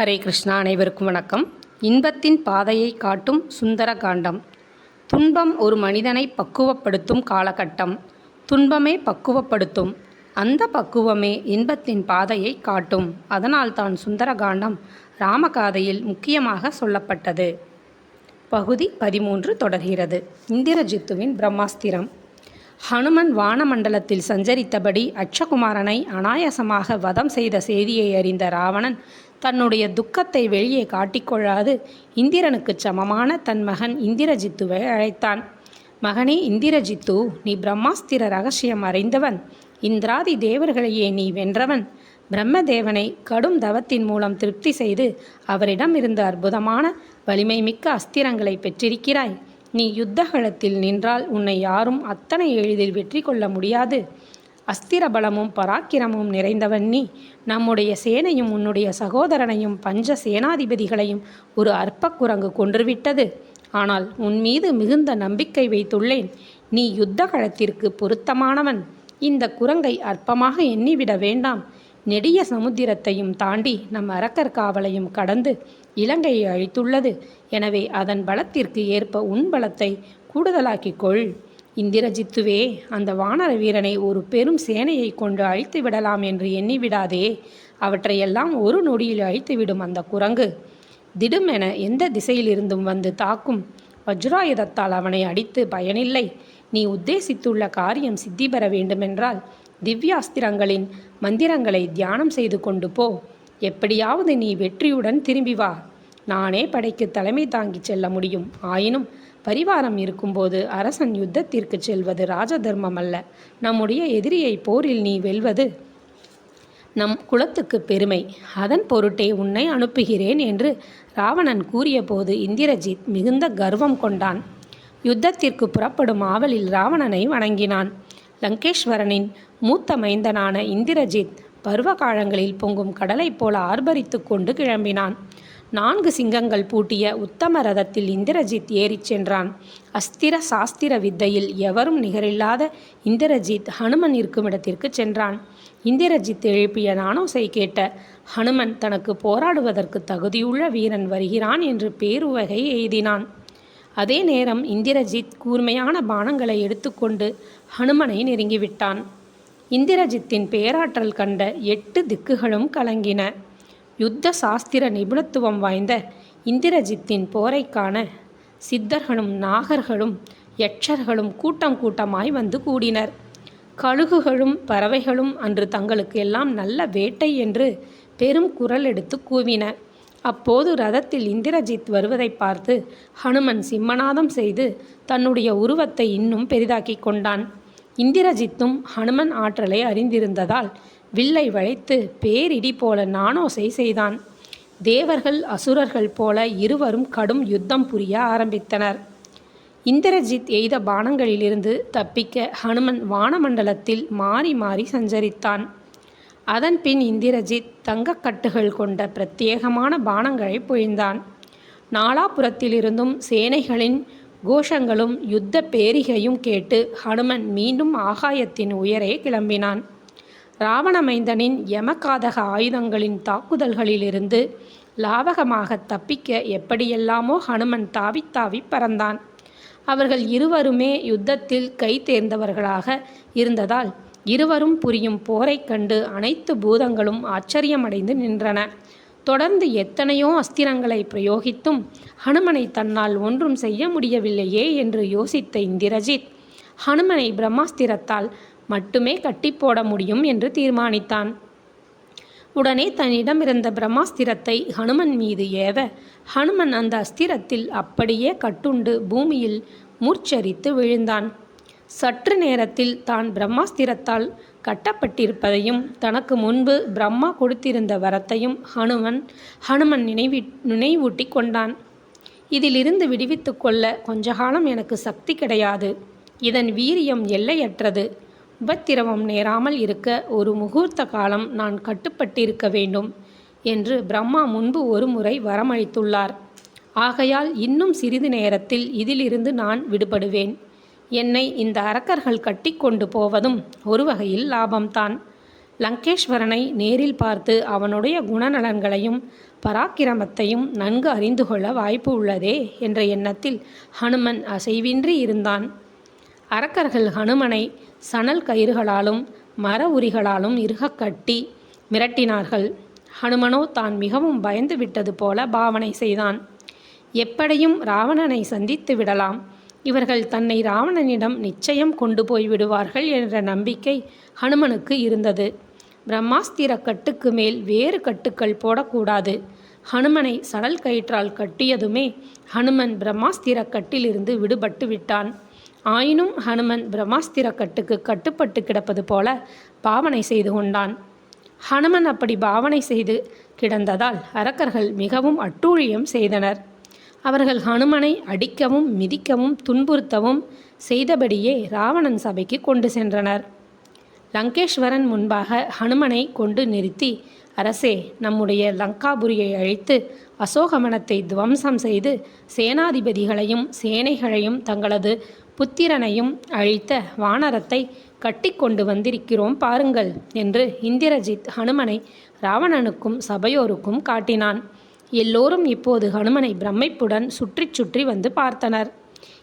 ஹரே கிருஷ்ணா அனைவருக்கும் வணக்கம். இன்பத்தின் பாதையை காட்டும் சுந்தர காண்டம் துன்பம் ஒரு மனிதனை பக்குவப்படுத்தும் காலகட்டம். துன்பமே பக்குவப்படுத்தும். அந்த பக்குவமே இன்பத்தின் பாதையை காட்டும். அதனால் தான் சுந்தர காண்டம் ராமகாதையில் முக்கியமாக சொல்லப்பட்டது. பகுதி பதிமூன்று தொடர்கிறது. இந்திரஜித்துவின் பிரம்மாஸ்திரம். ஹனுமன் வானமண்டலத்தில் சஞ்சரித்தபடி அட்சகுமாரனை அனாயாசமாக வதம் செய்த செய்தியை அறிந்த ராவணன் தன்னுடைய துக்கத்தை வெளியே காட்டிக்கொள்ளாது இந்திரனுக்குச் சமமான தன் மகன் இந்திரஜித்துவை அழைத்தான். மகனே இந்திரஜித்து நீ பிரம்மாஸ்திர ரகசியம் அறிந்தவன். இந்திராதி தேவர்களையே நீ வென்றவன். பிரம்மதேவனை கடும் தவத்தின் மூலம் திருப்தி செய்து அவரிடம் இருந்த அற்புதமான வலிமை மிக்க அஸ்திரங்களை பெற்றிருக்கிறாய். நீ யுத்தகலத்தில் நின்றால் உன்னை யாரும் அத்தனை எளிதில் வெற்றி கொள்ள முடியாது. அஸ்திர பலமும் பராக்கிரமும் நிறைந்தவன் நீ. நம்முடைய சேனையும் உன்னுடைய சகோதரனையும் பஞ்ச சேனாதிபதிகளையும் ஒரு அற்ப குரங்கு கொன்றுவிட்டது. ஆனால் உன் மீது மிகுந்த நம்பிக்கை வைத்துள்ளேன். நீ யுத்த களத்திற்கு பொருத்தமானவன். இந்த குரங்கை அற்பமாக எண்ணிவிட வேண்டாம். நெடிய சமுத்திரத்தையும் தாண்டி நம் அரக்கர் காவலையும் கடந்து இலங்கையை அழித்துள்ளது. எனவே அதன் பலத்திற்கு ஏற்ப உன் பலத்தை கூடுதலாக்கிக் கொள். இந்திரஜித்துவே அந்த வானர வீரனை ஒரு பெரும் சேனையை கொண்டு அழித்து விடலாம் என்று எண்ணிவிடாதே அவற்றையெல்லாம் ஒரு நொடியில் அழித்துவிடும் அந்த குரங்கு. திடுமென எந்த திசையிலிருந்தும் வந்து தாக்கும். வஜ்ராயுதத்தால் அவனை அடித்து பயனில்லை. நீ உத்தேசித்துள்ள காரியம் சித்தி பெற வேண்டுமென்றால் திவ்யாஸ்திரங்களின் மந்திரங்களை தியானம் செய்து கொண்டு போ. எப்படியாவது நீ வெற்றியுடன் திரும்பி வா. நானே படைக்கு தலைமை தாங்கிச் செல்ல முடியும். ஆயினும் பரிவாரம் இருக்கும்போது அரசன் யுத்தத்திற்கு செல்வது ராஜதர்மம் அல்ல. நம்முடைய எதிரியை போரில் நீ வெல்வது நம் குலத்துக்கு பெருமை. அதன் பொருட்டே உன்னை அனுப்புகிறேன் என்று ராவணன் கூறியபோது இந்திரஜித் மிகுந்த கர்வம் கொண்டான். யுத்தத்திற்கு புறப்படும் ஆவலில் ராவணனை வணங்கினான். லங்கேஸ்வரனின் மூத்த மைந்தனான இந்திரஜித் பருவ காலங்களில் பொங்கும் கடலைப் போல ஆர்ப்பரித்து கொண்டு கிளம்பினான். நான்கு சிங்கங்கள் பூட்டிய உத்தம ரதத்தில் இந்திரஜித் ஏறிச் சென்றான். அஸ்திர சாஸ்திர வித்தையில் எவரும் நிகரில்லாத இந்திரஜித் ஹனுமன் இருக்கும் இடத்திற்கு சென்றான். இந்திரஜித் எழுப்பிய நானோசை கேட்ட ஹனுமன் தனக்கு போராடுவதற்கு தகுதியுள்ள வீரன் வருகிறான் என்று பேருவகை எய்தினான். அதே நேரம் இந்திரஜித் கூர்மையான பானங்களை எடுத்துக்கொண்டு ஹனுமனை நெருங்கிவிட்டான். இந்திரஜித்தின் பேராற்றல் கண்ட எட்டு திக்குகளும் கலங்கின. யுத்த சாஸ்திர நிபுணத்துவம் வாய்ந்த இந்திரஜித்தின் போரைக்கான சித்தர்களும் நாகர்களும் யட்சர்களும் கூட்டம் கூட்டமாய் வந்து கூடினர். கழுகுகளும் பறவைகளும் அன்று தங்களுக்கு எல்லாம் நல்ல வேட்டை என்று பெரும் குரல் எடுத்து கூவின. அப்போது ரதத்தில் இந்திரஜித் வருவதை பார்த்து ஹனுமன் சிம்மநாதம் செய்து தன்னுடைய உருவத்தை இன்னும் பெரிதாக்கி கொண்டான். இந்திரஜித்தும் ஹனுமன் ஆற்றலை அறிந்திருந்ததால் வில்லை வளைத்து பேரிடி போல நானோசை செய்தான். தேவர்கள் அசுரர்கள் போல இருவரும் கடும் யுத்தம் புரிய ஆரம்பித்தனர். இந்திரஜித் எய்த பானங்களிலிருந்து தப்பிக்க ஹனுமன் வானமண்டலத்தில் மாறி மாறி சஞ்சரித்தான். அதன் பின் இந்திரஜித் தங்கக்கட்டுகள் கொண்ட பிரத்யேகமான பானங்களை பொழிந்தான். நாலாபுரத்திலிருந்தும் சேனைகளின் கோஷங்களும் யுத்த பேரிகையும் கேட்டு ஹனுமன் மீண்டும் ஆகாயத்தின் உயரே கிளம்பினான். ராவணமைந்தனின் யமகாதக ஆயுதங்களின் தாக்குதல்களிலிருந்து லாவகமாக தப்பிக்க எப்படியெல்லாமோ ஹனுமன் தாவி தாவி பறந்தான். அவர்கள் இருவருமே யுத்தத்தில் கை தேர்ந்தவர்களாக இருந்ததால் இருவரும் புரியும் போரைக் கண்டு அனைத்து பூதங்களும் ஆச்சரியமடைந்து நின்றன. தொடர்ந்து எத்தனையோ அஸ்திரங்களை பிரயோகித்தும் ஹனுமனை தன்னால் ஒன்றும் செய்ய முடியவில்லையே என்று யோசித்த இந்திரஜித் ஹனுமனை பிரம்மாஸ்திரத்தால் மட்டுமே கட்டி போட முடியும் என்று தீர்மானித்தான். உடனே தன்னிடமிருந்த பிரம்மாஸ்திரத்தை ஹனுமன் மீது ஏவ ஹனுமன் அந்த அஸ்திரத்தில் அப்படியே கட்டுண்டு பூமியில் மூர்ச்சரித்து விழுந்தான். சற்று நேரத்தில் தான் பிரம்மாஸ்திரத்தால் கட்டப்பட்டிருப்பதையும் தனக்கு முன்பு பிரம்மா கொடுத்திருந்த வரத்தையும் ஹனுமன் ஹனுமன் நினைவி நினைவூட்டி கொண்டான். இதிலிருந்து விடுவித்து கொள்ள கொஞ்ச காலம் எனக்கு சக்தி கிடையாது. இதன் வீரியம் எல்லையற்றது. உபத்திரவம் நேராமல் இருக்க ஒரு முகூர்த்த காலம் நான் கட்டுப்பட்டிருக்க வேண்டும் என்று பிரம்மா முன்பு ஒரு முறை வரமளித்துள்ளார். ஆகையால் இன்னும் சிறிது நேரத்தில் இதிலிருந்து நான் விடுபடுவேன். என்னை இந்த அரக்கர்கள் கட்டி கொண்டு போவதும் ஒரு வகையில் லாபம்தான். லங்கேஸ்வரனை நேரில் பார்த்து அவனுடைய குணநலன்களையும் பராக்கிரமத்தையும் நன்கு அறிந்து கொள்ள வாய்ப்பு உள்ளதே என்ற எண்ணத்தில் ஹனுமன் அசைவின்றி இருந்தான். அரக்கர்கள் ஹனுமனை சணல் கயிறுகளாலும் மர உரிகளாலும் இருகக் கட்டி மிரட்டினார்கள். ஹனுமனோ தான் மிகவும் பயந்து விட்டது போல பாவனை செய்தான். எப்படியும் ராவணனை சந்தித்து விடலாம். இவர்கள் தன்னை ராவணனிடம் நிச்சயம் கொண்டு போய் விடுவார்கள் என்ற நம்பிக்கை ஹனுமனுக்கு இருந்தது. பிரம்மாஸ்திர கட்டுக்கு மேல் வேறு கட்டுக்கள் போடக்கூடாது. ஹனுமனை சடல் கயிற்றால் கட்டியதுமே ஹனுமன் பிரம்மாஸ்திர கட்டிலிருந்து விடுபட்டு விட்டான். ஆயினும் ஹனுமன் பிரம்மாஸ்திர கட்டுக்கு கட்டுப்பட்டு கிடப்பது போல பாவனை செய்து கொண்டான். ஹனுமன் அப்படி பாவனை செய்து கிடந்ததால் அரக்கர்கள் மிகவும் அட்டூழியம் செய்தனர். அவர்கள் ஹனுமனை அடிக்கவும் மிதிக்கவும் துன்புறுத்தவும் செய்தபடியே ராவணன் சபைக்கு கொண்டு சென்றனர். லங்கேஸ்வரன் முன்பாக ஹனுமனை கொண்டு நிறுத்தி அரசே நம்முடைய லங்காபுரியை அழித்து அசோகவனத்தை துவம்சம் செய்து சேனாதிபதிகளையும் சேனைகளையும் தங்களது புத்திரனையும் அழித்த வானரத்தை கட்டி கொண்டு வந்திருக்கிறோம் பாருங்கள் என்று இந்திரஜித் ஹனுமனை ராவணனுக்கும் சபையோருக்கும் காட்டினான். எல்லோரும் இப்போது ஹனுமனை பிரமிப்புடன் சுற்றி சுற்றி வந்து பார்த்தனர்.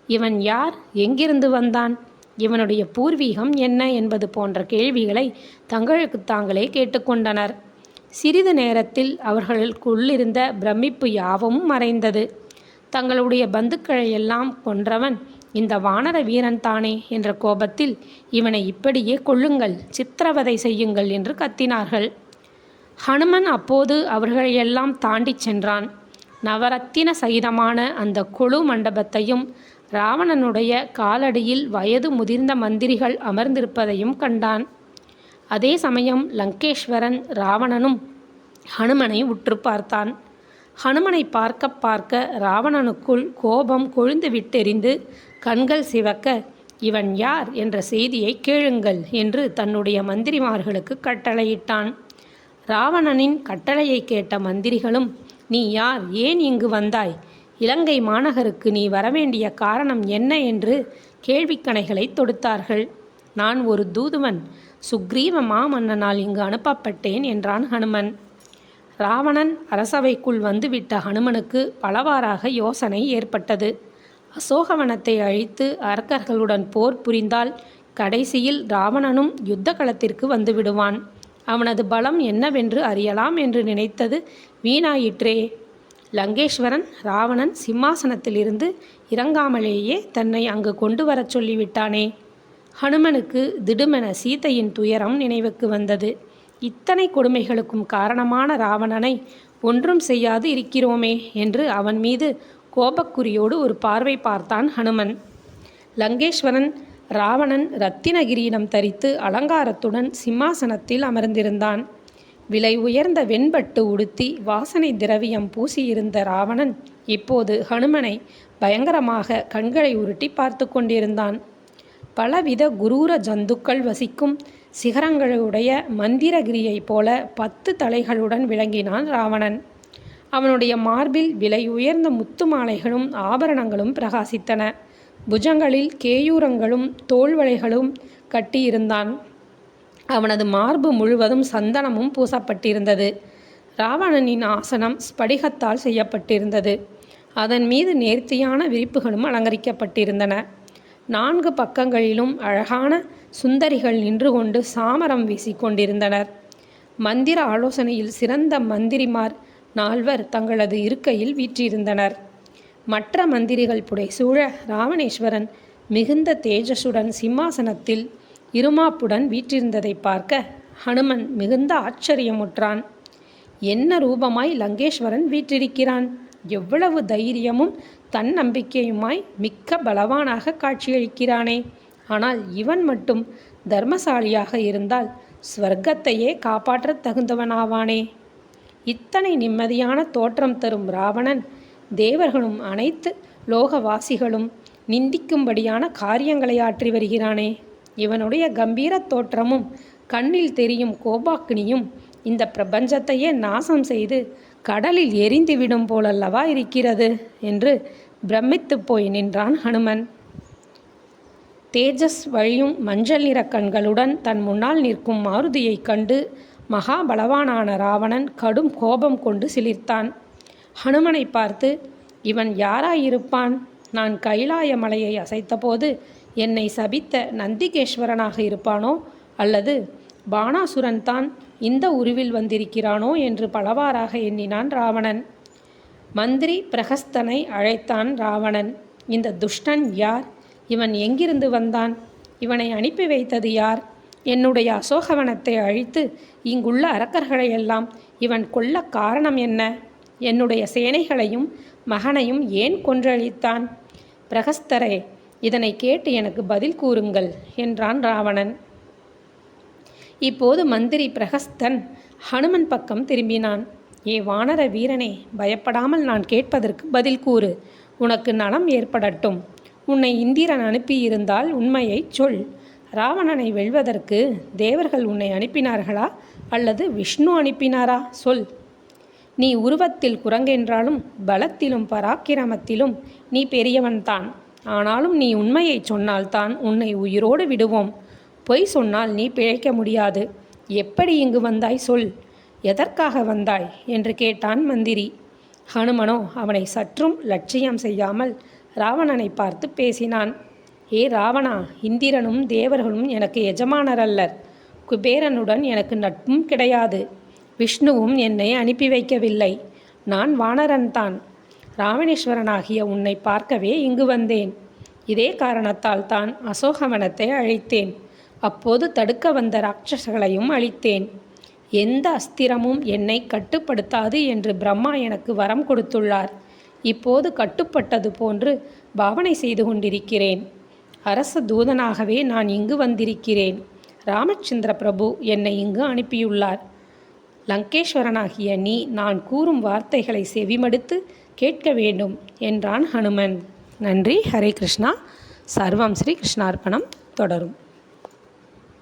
இவன் யார்? எங்கிருந்து வந்தான்? இவனுடைய பூர்வீகம் என்ன என்பது போன்ற கேள்விகளை தங்களுக்கு தாங்களே கேட்டுக்கொண்டனர். சிறிது நேரத்தில் அவர்களுக்குள்ளிருந்த பிரமிப்பு யாவும் மறைந்தது. தங்களுடைய பந்துக்களை எல்லாம் கொன்றவன் இந்த வானர வீரன் தானே என்ற கோபத்தில் இவனை இப்படியே கொள்ளுங்கள் சித்திரவதை செய்யுங்கள் என்று கத்தினார்கள். ஹனுமன் அப்போது அவர்களையெல்லாம் தாண்டிச் சென்றான். நவரத்தின சகிதமான அந்த கொழு மண்டபத்தையும் ராவணனுடைய காலடியில் வயது முதிர்ந்த மந்திரிகள் அமர்ந்திருப்பதையும் கண்டான். அதே சமயம் லங்கேஸ்வரன் ராவணனும் ஹனுமனை உற்று பார்த்தான். ஹனுமனை பார்க்க பார்க்க ராவணனுக்குள் கோபம் கொழுந்து விட்டெறிந்து கண்கள் சிவக்க இவன் யார்? என்ற செய்தியை கேளுங்கள் என்று தன்னுடைய மந்திரிமார்களுக்கு கட்டளையிட்டான். ராவணனின் கட்டளையை கேட்ட மந்திரிகளும் நீ யார்? ஏன் இங்கு வந்தாய்? இலங்கை மாநகருக்கு நீ வரவேண்டிய காரணம் என்ன? என்று கேள்விக்கணைகளை தொடுத்தார்கள். நான் ஒரு தூதுவன். சுக்ரீவ மாமன்னனால் இங்கு அனுப்பப்பட்டேன் என்றான் ஹனுமன். ராவணன் அரசவைக்குள் வந்துவிட்ட ஹனுமனுக்கு பலவாறாக யோசனை ஏற்பட்டது. அசோகவனத்தை அழித்து அரக்கர்களுடன் போர் புரிந்தால் கடைசியில் ராவணனும் யுத்த களத்திற்கு வந்துவிடுவான் அவனது பலம் என்னவென்று அறியலாம் என்று நினைத்தது வீணாயிற்றே. லங்கேஸ்வரன் ராவணன் சிம்மாசனத்திலிருந்து இறங்காமலேயே தன்னை அங்கு கொண்டு வரச் சொல்லிவிட்டானே. ஹனுமனுக்கு திடுமென சீதையின் துயரம் நினைவுக்கு வந்தது. இத்தனை கொடுமைகளுக்கும் காரணமான ராவணனை ஒன்றும் செய்யாது இருக்கிறோமே என்று அவன் மீது கோபக்குறியோடு ஒரு பார்வை பார்த்தான் ஹனுமன். லங்கேஸ்வரன் ராவணன் ரத்தினகிரீடம் தரித்து அலங்காரத்துடன் சிம்மாசனத்தில் அமர்ந்திருந்தான். விலை உயர்ந்த வெண்பட்டு உடுத்தி வாசனை திரவியம் பூசியிருந்த ராவணன் இப்போது ஹனுமனை பயங்கரமாக கண்களை உருட்டி பார்த்து கொண்டிருந்தான். பலவித குரூர ஜந்துக்கள் வசிக்கும் சிகரங்களுடைய மந்திரகிரியைப் போல பத்து தலைகளுடன் விளங்கினான் ராவணன். அவனுடைய மார்பில் விலை உயர்ந்த முத்து மாலைகளும் ஆபரணங்களும் பிரகாசித்தன. புஜங்களில் கேயூரங்களும் தோள்வளைகளும் கட்டியிருந்தான். அவனது மார்பு முழுவதும் சந்தனமும் பூசப்பட்டிருந்தது. ராவணனின் ஆசனம் ஸ்படிகத்தால் செய்யப்பட்டிருந்தது. அதன் மீது நேர்த்தியான விரிப்புகளும் அலங்கரிக்கப்பட்டிருந்தன. நான்கு பக்கங்களிலும் அழகான சுந்தரிகள் நின்று கொண்டு சாமரம் வீசிக்கொண்டிருந்தனர் மந்திர ஆலோசனையில் சிறந்த மந்திரிமார் நால்வர் தங்களது இருக்கையில் வீற்றிருந்தனர். மற்ற மந்திரிகள் புடைசூழ ராவணேஸ்வரன் மிகுந்த தேஜஸுடன் சிம்மாசனத்தில் இருமாப்புடன் வீற்றிருந்ததை பார்க்க ஹனுமன் மிகுந்த ஆச்சரியமுற்றான். என்ன ரூபமாய் லங்கேஸ்வரன் வீற்றிருக்கிறான்? எவ்வளவு தைரியமும் தன்னம்பிக்கையுமாய் மிக்க பலவானாக காட்சியளிக்கிறானே. ஆனால் இவன் மட்டும் தர்மசாலியாக இருந்தால் ஸ்வர்க்கத்தையே காப்பாற்றத் தகுந்தவனாவானே. இத்தனை நிம்மதியான தோற்றம் தரும் ராவணன் தேவர்களும் அனைத்து லோகவாசிகளும் நிந்திக்கும்படியான காரியங்களை ஆற்றி வருகிறானே. இவனுடைய கம்பீர தோற்றமும் கண்ணில் தெரியும் கோபாக்கினியும் இந்த பிரபஞ்சத்தையே நாசம் செய்து கடலில் எரிந்துவிடும் போலல்லவா இருக்கிறது என்று பிரமித்து போய் நின்றான் ஹனுமன். தேஜஸ் வழியும் மஞ்சள் நிற கண்களுடன் தன் முன்னால் நிற்கும் மாருதியைக் கண்டு மகாபலவானான ராவணன் கடும் கோபம் கொண்டு சிலிர்த்தான். ஹனுமனை பார்த்து இவன் யாராயிருப்பான்? நான் கைலாய மலையை அசைத்தபோது என்னை சபித்த நந்திகேஸ்வரனாக இருப்பானோ? அல்லது பானாசுரன் தான் இந்த உருவில் வந்திருக்கிறானோ? என்று பலவாறாக எண்ணினான் ராவணன். மந்திரி பிரகஸ்தனை அழைத்தான் ராவணன். இந்த துஷ்டன் யார்? இவன் எங்கிருந்து வந்தான்? இவனை அனுப்பி வைத்தது யார்? என்னுடைய அசோகவனத்தை அழித்து இங்குள்ள அரக்கர்களையெல்லாம் இவன் கொல்ல காரணம் என்ன? என்னுடைய சேனைகளையும் மகனையும் ஏன் கொன்றழித்தான்? பிரகஸ்தரே இதனை கேட்டு எனக்கு பதில் கூறுங்கள் என்றான் ராவணன். இப்போது மந்திரி பிரகஸ்தன் ஹனுமன் பக்கம் திரும்பினான். ஏ வானர வீரனே பயப்படாமல் நான் கேட்பதற்கு பதில் கூறு. உனக்கு நலம் ஏற்படட்டும். உன்னை இந்திரன் அனுப்பியிருந்தால் உண்மையைச் சொல். ராவணனை வெல்வதற்கு தேவர்கள் உன்னை அனுப்பினார்களா? அல்லது விஷ்ணு அனுப்பினாரா? சொல். நீ உருவத்தில் குரங்கென்றாலும் பலத்திலும் பராக்கிரமத்திலும் நீ பெரியவன்தான். ஆனாலும் நீ உண்மையைச் சொன்னால்தான் உன்னை உயிரோடு விடுவோம். பொய் சொன்னால் நீ பிழைக்க முடியாது. எப்படி இங்கு வந்தாய் சொல். எதற்காக வந்தாய்? என்று கேட்டான் மந்திரி. ஹனுமனோ அவனை சற்றும் லட்சியம் செய்யாமல் ராவணனை பார்த்து பேசினான். ஏ ராவணா இந்திரனும் தேவர்களும் எனக்கு எஜமானர் அல்லர் குபேரனுடன் எனக்கு நட்பும் கிடையாது. விஷ்ணுவும் என்னை அனுப்பி வைக்கவில்லை. நான் வானரன்தான். ராவணேஸ்வரனாகிய உன்னை பார்க்கவே இங்கு வந்தேன். இதே காரணத்தால் தான் அசோகவனத்தை அழைத்தேன். அப்போது தடுக்க வந்த ராட்சசங்களையும் அழித்தேன். எந்த அஸ்திரமும் என்னை கட்டுப்படுத்தாது என்று பிரம்மா எனக்கு வரம் கொடுத்துள்ளார். இப்போது கட்டுப்பட்டது போன்று பாவனை செய்து கொண்டிருக்கிறேன். அரச தூதனாகவே நான் இங்கு வந்திருக்கிறேன். ராமச்சந்திர பிரபு என்னை இங்கு அனுப்பியுள்ளார். லங்கேஸ்வரனாகிய நீ நான் கூறும் வார்த்தைகளை செவிமடுத்து கேட்க வேண்டும் என்றான் ஹனுமன். நன்றி. ஹரே கிருஷ்ணா. சர்வம் ஸ்ரீ கிருஷ்ணார்ப்பணம் தொடரும்.